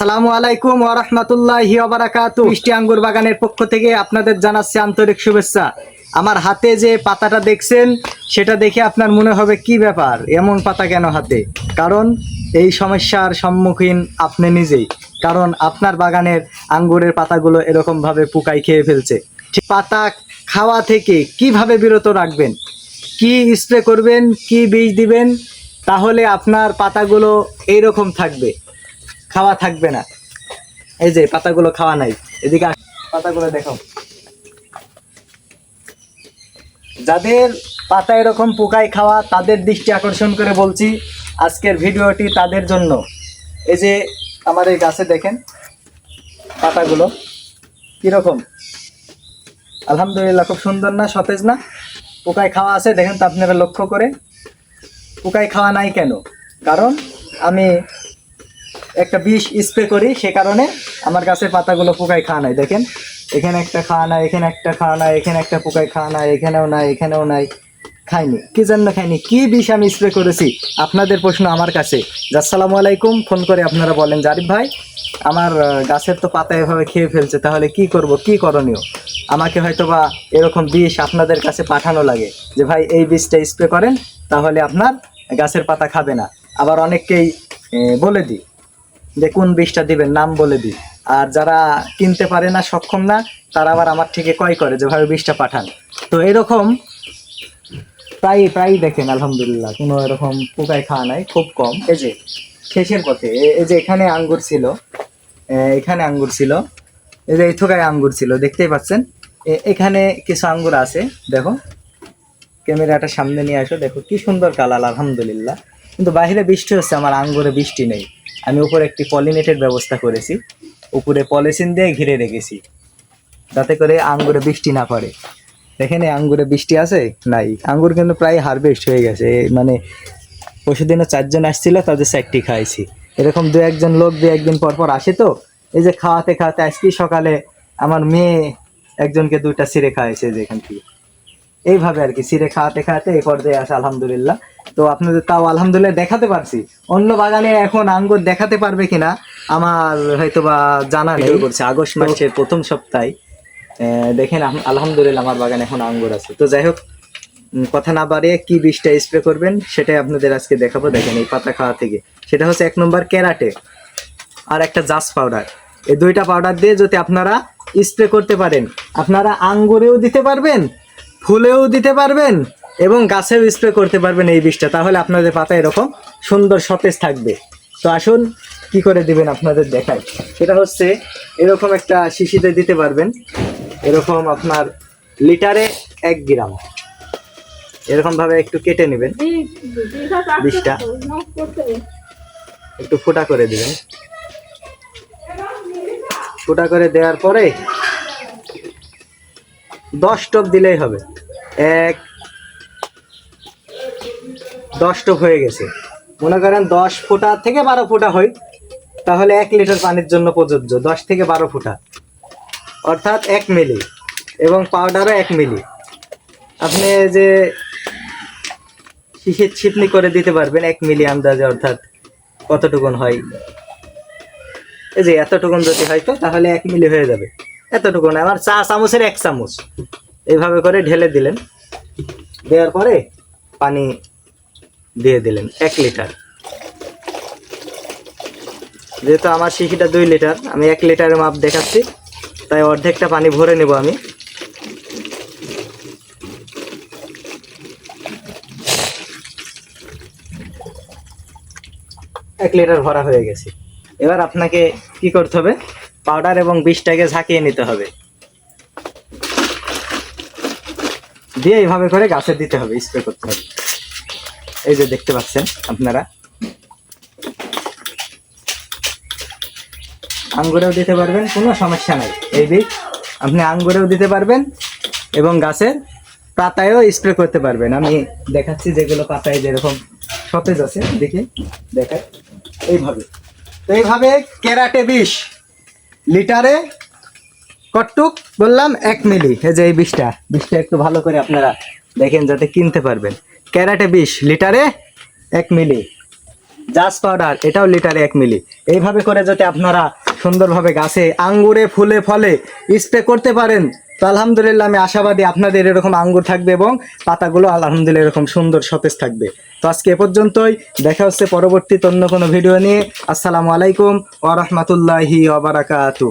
আসসালামু আলাইকুম ওয়া রাহমাতুল্লাহি ওয়া বারাকাতু মিষ্টি আঙ্গুর বাগানের পক্ষ থেকে আপনাদের জানাচ্ছি আন্তরিক শুভেচ্ছা। আমার হাতে যে পাতাটা দেখছেন, সেটা দেখে আপনার মনে হবে কি ব্যাপার? এমন পাতা কেন হাতে? কারণ এই সমস্যার সম্মুখীন আপনি নিজেই। কারণ আপনার বাগানের আঙ্গুরের পাতাগুলো এরকম ভাবে পোকাই খেয়ে ফেলছে। পাতা খাওয়া থেকে কীভাবে বিরত রাখবেন? কি স্প্রে করবেন? কি বীজ দিবেন? তাহলে আপনার পাতাগুলো এইরকম থাকবে। খাওয়া থাকবে না। এই যে, পাতাগুলো খাওয়া নাই। এদিকে পাতাগুলো দেখো। যাদের পাতা এরকম পোকায় খাওয়া, তাদের দৃষ্টি আকর্ষণ করে বলছি, আজকের ভিডিওটি তাদের জন্য। এই যে, আমার এই গাছে দেখেন, পাতাগুলো কীরকম। আলহামদুলিল্লাহ, খুব সুন্দর না, সতেজ না? পোকায় খাওয়া আছে, দেখেন তো আপনারা লক্ষ্য করে। পোকায় খাওয়া নাই কেন? কারণ আমি একটা বিষ স্প্রে করি, সে কারণে আমার গাছের পাতাগুলো পোকায় খাওয়া নাই। দেখেন, এখানে একটা খাওয়া নাই, এখানে একটা খাওয়া নাই, এখানে একটা পোকায় খাওয়া নাই, এখানেও নাই এখানেও নাই। খাইনি। কি জন্য খাইনি? কি বিষ আমি স্প্রে করেছি? আপনাদের প্রশ্ন আমার কাছে। আসসালামু আলাইকুম, ফোন করে আপনারা বলেন। জারিফ ভাই, আমার গাছের তো পাতা এভাবে খেয়ে ফেলছে, তাহলে কি করব? কি করণীয়? আমাকে হয়তো বা এরকম বিষ আপনাদের কাছে পাঠানো লাগে। যে ভাই, এই বিষটা স্প্রে করেন, তাহলে আপনার গাছের পাতা খাবে না। আবার অনেককেই বলে দিই। যে কোন বীজটা দিবেন, নাম বলে দিই। আর যারা কিনতে পারে না, সক্ষম না, তারা আবার আমার থেকে ক্রয় করে যেভাবে বীজটা পাঠান। তো এরকম প্রায় প্রায় দেখেন, আলহামদুলিল্লাহ, কোনো এরকম পোকায় খাওয়া নাই, খুব কম। এই যে, শেষের পথে এই যে এখানে আঙ্গুর ছিল এখানে আঙ্গুর ছিল, এই যে এই থোকায় আঙ্গুর ছিল, দেখতেই পাচ্ছেন? এখানে কিছু আঙ্গুর আছে, দেখো। ক্যামেরাটা সামনে নিয়ে আসো, দেখো কি সুন্দর কালার, আলহামদুলিল্লাহ। কিন্তু বাইরে বৃষ্টি হচ্ছে, আমার আঙ্গুরে বৃষ্টি নেই। আমি উপরে একটি পলিনেটের ব্যবস্থা করেছি। উপরে পলিথিন দিয়ে ঘিরে রেখেছি। যাতে করে আঙ্গুরে বৃষ্টি না পড়ে। দেখেন আঙ্গুরে বৃষ্টি আছে? নাই। আঙ্গুর কিন্তু প্রায় হারভেস্ট হয়ে গেছে। মানে পরশুদিনও চারজন আসছিল, তাদের চারটি খাইছি। এরকম দু একজন লোক দু একদিন পর পর আসে তো। এই যে খাওয়াতে খাওয়াতে আজকে সকালে আমার মেয়ে একজনকে দুইটা সিরে খাওয়াইছে যেখান থেকে। এইভাবে আর কি, সিরে খাওয়াতে খাওয়াতে এই পর্যায়ে আসে, আলহামদুলিল্লাহ। তো আপনাদের তাও আলহামদুলিল্লাহ দেখাতে পারছি। অন্য বাগানে এখন আঙ্গুর দেখাতে পারবে কিনা আমার হয়তো বা জানা নেই। করছে আগস্ট মাসের প্রথম সপ্তাহে দেখেন আলহামদুলিল্লাহ আমার বাগানে এখন আঙ্গুর আছে। তো যাই হোক কথা না বাড়িয়ে কি বীজটা স্প্রে করবেন সেটাই আপনাদের আজকে দেখাবো। দেখেন এই পাতা খাওয়া থেকে। সেটা হচ্ছে এক নম্বর ক্যারাটে আর একটা জাস পাউডার। এই দুইটা পাউডার দিয়ে যদি আপনারা স্প্রে করতে পারেন আপনারা আঙ্গুরেও দিতে পারবেন ফুলেও দিতে পারবেন এবং গাছেও স্প্রে করতে পারবেন এই বিষটা তাহলে আপনাদের পাতা এরকম সুন্দর সতেজ থাকবে। তো আসুন কি করে দিবেন আপনাদের দেখায় সেটা হচ্ছে এরকম একটা শিশিতে দিতে পারবেন। এরকম আপনার লিটারে এক গ্রাম। এরকম ভাবে একটু কেটে নেবেন। বিষটা একটু ফোটা করে দিবেন। ফোটা করে দেওয়ার পরে দশ টপ দিলেই হবে। এক দশ হয়ে গেছে। মনে করেন দশ ফোঁটা থেকে বারো ফোঁটা হয়, তাহলে এক লিটার পানির জন্য প্রযোজ্য, দশ থেকে বারো ফোঁটা। অর্থাৎ এক মিলি, এবং পাউডারও এক মিলি। আপনি যে শিশির ছিপনি করে দিতে পারবেন এক মিলি আন্দাজে, অর্থাৎ কতটুকুন হয়? এই যে এতটুকুন যদি হয় তো, তাহলে এক মিলি হয়ে যাবে। এতটুকুন, আমার চা চামচের এক চামচ। এইভাবে করে ঢেলে দিলেন। দেওয়ার পরে পানি দিয়ে দিলেন, এক লিটার। যেহেতু আমার শিশিটা দুই লিটার, আমি এক লিটারের মাপ দেখাচ্ছি, তাই অর্ধেকটা পানি ভরে নেব আমি। এক লিটার ভরা হয়ে গেছে। এবার আপনাকে কি করতে হবে? পাউডার এবং বিষটাকে ঝাঁকিয়ে নিতে হবে। দিয়ে এইভাবে করে গাছে দিতে হবে, স্প্রে করতে হবে। এই যে দেখতে পাচ্ছেন আপনারা। আঙ্গুরেও দিতে পারবেন, কোনো সমস্যা নাই। এই বীজ আপনি আঙ্গুরেও দিতে পারবেন এবং গাছের পাতায়ও স্প্রে করতে পারবেন। আমি দেখাচ্ছি যেগুলো পাতায় যেরকম সতেজ আছে, দেখি দেখায় এইভাবে। তো এইভাবে ক্যারাটে বিষ লিটারে কটুক বললাম এক মিলি। এই যে এই বিষটা বিষটা একটু ভালো করে আপনারা দেখেন যাতে কিনতে পারবেন। ক্যারাটে বিষ লিটারে এক মিলি। জাস পাউডার, এটাও লিটারে এক মিলি। এইভাবে করে যদি আপনারা সুন্দরভাবে গাছে আঙ্গুরে, ফুলে, ফলে স্প্রে করতে পারেন, তো আলহামদুলিল্লাহ আমি আশাবাদী আপনাদের এরকম আঙ্গুর থাকবে এবং পাতাগুলো আলহামদুলিল্লাহ এরকম সুন্দর সতেজ থাকবে। তো আজকে এ পর্যন্তই, দেখা হচ্ছে পরবর্তী অন্য কোনো ভিডিও নিয়ে। আসসালামু আলাইকুম ওয়া রাহমাতুল্লাহি ওয়া বারাকাতুহু।